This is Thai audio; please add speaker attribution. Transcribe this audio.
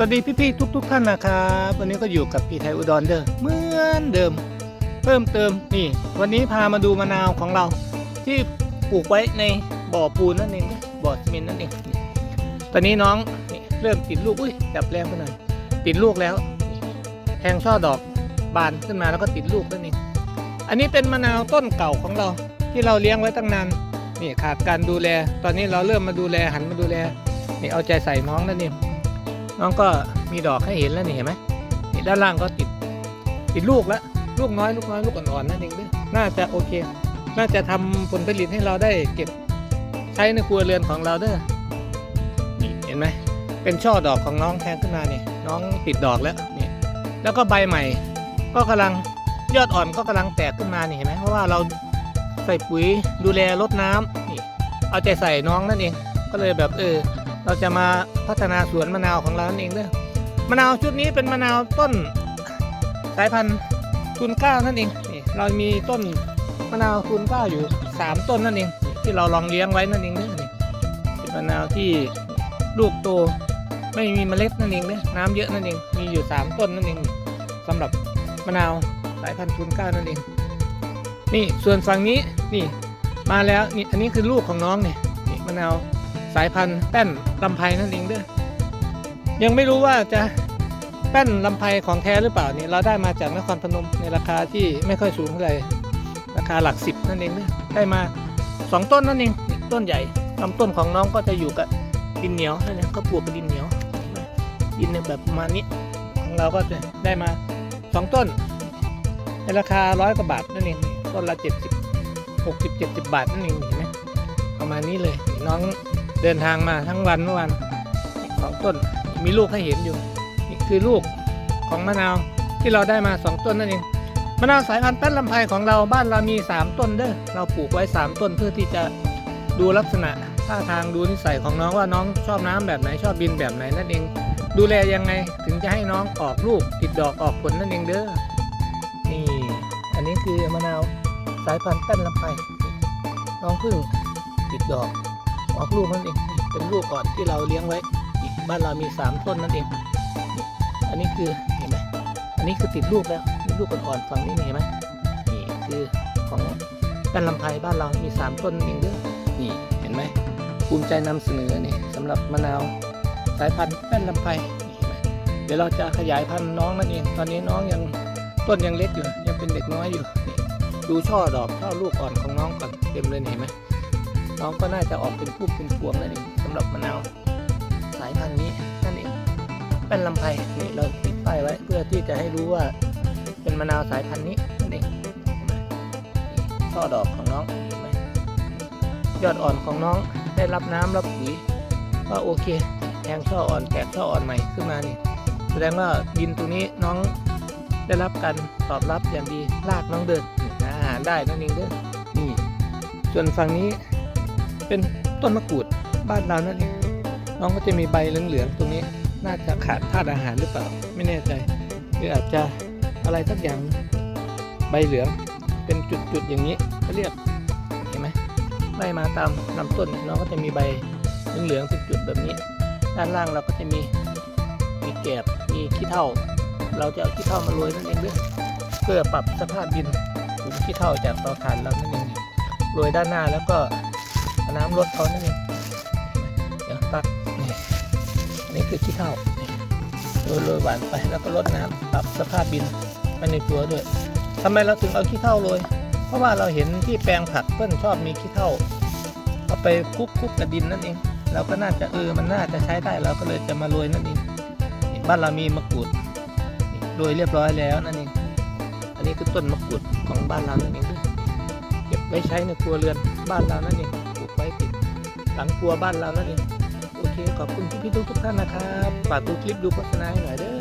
Speaker 1: สวัสดีพี่ๆทุก ๆ ท่านนะครับวันนี้ก็อยู่กับพี่ไทยอุดรเด้อเหมือนเดิม เพิ่มเติมนี่ วันนี้พามาดูมะนาวของเรา ที่ปลูกไว้ในบ่อปูนนั่นเองบ่อซีเมนต์นั่นเองตอนนี้น้องนี่เริ่มติดลูกอุ้ยจับแรงไปหน่อยติดลูกแล้วแทงช่อดอกบานขึ้นมาแล้วก็ติดลูกนั่นเองอันนี้เป็นมะนาวต้นเก่าของเรา ที่เราเลี้ยงไว้ตั้งนานนี่ขาดการดูแล ตอนนี้เราเริ่มมาดูแลหันมาดูแลนี่เอาใจใส่น้องนั่นเอง น้องก็มีดอกให้เห็นแล้วนี่เห็นไหมนี่ด้านล่างก็ติดติดลูกแล้วลูกน้อยลูกน้อยลูกอ่อนๆนั่นเองด้อน่าจะโอเค น่าจะทำผลผลิตให้เราได้เก็บใช้ในครัวเรือนของเราเด้อนี่เห็นไหมเป็นช่อดอกของน้องแทงขึ้นมาเนี่ยน้องติดดอกแล้วนี่แล้วก็ใบใหม่ ก็กำลังยอดอ่อนก็กำลังแตกขึ้นมานี่เห็นไหมเพราะว่าเราใส่ปุ๋ยดูแลรดน้ำนี่เอาใจใส่น้องนั่นเอง ก็เลยแบบเออ เราจะมาพัฒนาสวนมะนาวของเรานั่นเองเด้อมะนาวชุดนี้เป็นมะนาวต้นสายพันธุ์ทุนก้านั่นเองนี่เรามีต้นมะนาวทุนก้าอยู่สามต้นนั่นเอง ที่เราลองเลี้ยงไว้นั่นเองเด้อนี่เป็นมะนาวที่ลูกโตไม่มีเมล็ดนั่นเองเด้อน้ำเยอะนั่นเองมีอยู่สามต้นนั่นเองสำหรับมะนาวสายพันธุ์ทุนก้านั่นเอง นี่ส่วนฝั่งนี้นี่มาแล้วนี่อันนี้คือลูกของน้องเนี่นี่มะนาว สายพันธุ์แป้นลำไพนั่นเองเด้อยังไม่รู้ว่าจะแป้นลำไพของแท้หรือเปล่านี่เราได้มาจากนครพนมในราคาที่ไม่ค่อยสูงเท่าไหร่ราคาหลักสิบนั่นเองด้อได้มาสองต้นนั่นเองต้นใหญ่ลำต้นของน้องก็จะอยู่กับดินเหนียวนั่นเองเขาปลูกกับดินเหนียวดินแบบประมาณนี้ของเราก็จะได้มาสองต้น ในราคาร้อยกว่าบาทนั่นเองต้นละเจ็ดสิบหกสิบเจ็ดสิบบาทนั่นเองเห็นไหมประมาณนี้เลยน้อง เดินทางมาทั้งวันเมื่อวานสองต้นมีลูกให้เห็นอยู่ นี่คือลูกของมะนาวที่เราได้มาสองต้นนั่นเองมะนาวสายพันธุ์แป้นลำไพของเราบ้านเรามีสามต้นเด้อเราปลูกไว้สามต้นเพื่อที่จะดูลักษณะท่าทางดูนิสัยของน้องว่าน้องชอบน้ำแบบไหนชอบบินแบบไหนนั่นเอง ดูแลยังไงถึงจะให้น้องออกลูกติดดอกออกผลนั่นเองเด้อนี่อันนี้คือมะนาวสายพันธุ์แป้นลำไพน้องเพิ่งติดดอก ออกลูกนั่นเองเป็นลูกก่อนที่เราเลี้ยงไว้บ้านเรามีสามต้นนั่นเอง อันนี้คือเห็นไหมอันนี้คือติดลูกแล้วมีลูกอ่อนๆฝั่งนี้เห็นไหมนี่คือของกันลำไพบ้านเรามีสามต้นนั่นเองเด้อนี่เห็นไหมภูมิใจนำเสนอนี่สำหรับมะนาวสายพันธุ์แป้นลำไพเดี๋ยวเราจะขยายพันธุ์น้องนั่นเอง ตอนนี้น้องยังต้นยังเล็กอยู่ยังเป็นเด็กน้อยอยู่ดูช่อดอกช่อลูกอ่อนของน้องก่อนเต็มเลยเห็นไหม น้องก็น่าจะออกเป็นพุ่มเป็นพวงนั่นเองสำหรับมะนาวสายพันธุ์นี้นั่นเองเป็นลำไพนี่เราติดป้ายไว้เพื่อที่จะให้รู้ว่าเป็นมะนาวสายพันธุ์นี้นั่นเองช่อดอกของน้องเห็นไหมยอดอ่อนของน้องได้รับน้ำรับปุ๋ยก็โอเคแทงช่ออ่อนแตกช่ออ่อนใหม่ขึ้นมานี่แสดงว่าดินตรงนี้น้องได้รับการตอบรับอย่างดีรากน้องเดินอาหารได้นั่นเองเด้อนี่ ส่วนฝั่งนี้ เป็นต้นมะกรูดบ้านเรานั่นเองน้องก็จะมีใบเหลืองๆตรงนี้ น่าจะขาดธาตุอาหารหรือเปล่า ไม่แน่ใจหรืออาจจะอะไรสักอย่างใบเหลือง เป็นจุดๆอย่างนี้เขาเรียกเห็นไหมไล่มาตามลำต้นน้องก็จะมีใบเหลืองๆเป็นจุดแบบนี้ ด้านล่างเราก็จะมีมีแกบมีขี้เถ้าเราจะเอาขี้เถ้ามาโรยนั่นเองด้วยเพื่อปรับสภาพดินถุงขี้เถ้าจากเตาถ่านเรานั่นเองโรยด้านหน้าแล้วก็ น้ำรดเขานั่นเองเดี๋ยวตักนี่นี่คือขี้เถ้าโรยโรยหวานไปแล้วก็รดน้ำปรับสภาพดินไปในตัวด้วยทำไมเราถึงเอาขี้เถ้าโรยเพราะว่าเราเห็นที่แปลงผักเพื่อนชอบมีขี้เถ้าเอาไปคลุกคุกกับดินนั่นเองเราก็น่าจะเออมันน่าจะใช้ได้เราก็เลยจะมาโรยนั่นเองบ้านเรามีมะกรูดโรยเรียบร้อยแล้วนั่นเองอันนี้คือต้นมะกรูดของบ้านเรานั่นเองด้วยเก็บไว้ใช้ในครัวเรือนบ้านเรานั่นเอง หลังครัวบ้านเรานั่นเองโอเคขอบคุณพี่ๆทุกๆท่านนะครับฝากดูคลิปดูโฆษณาให้หน่อยเด้อ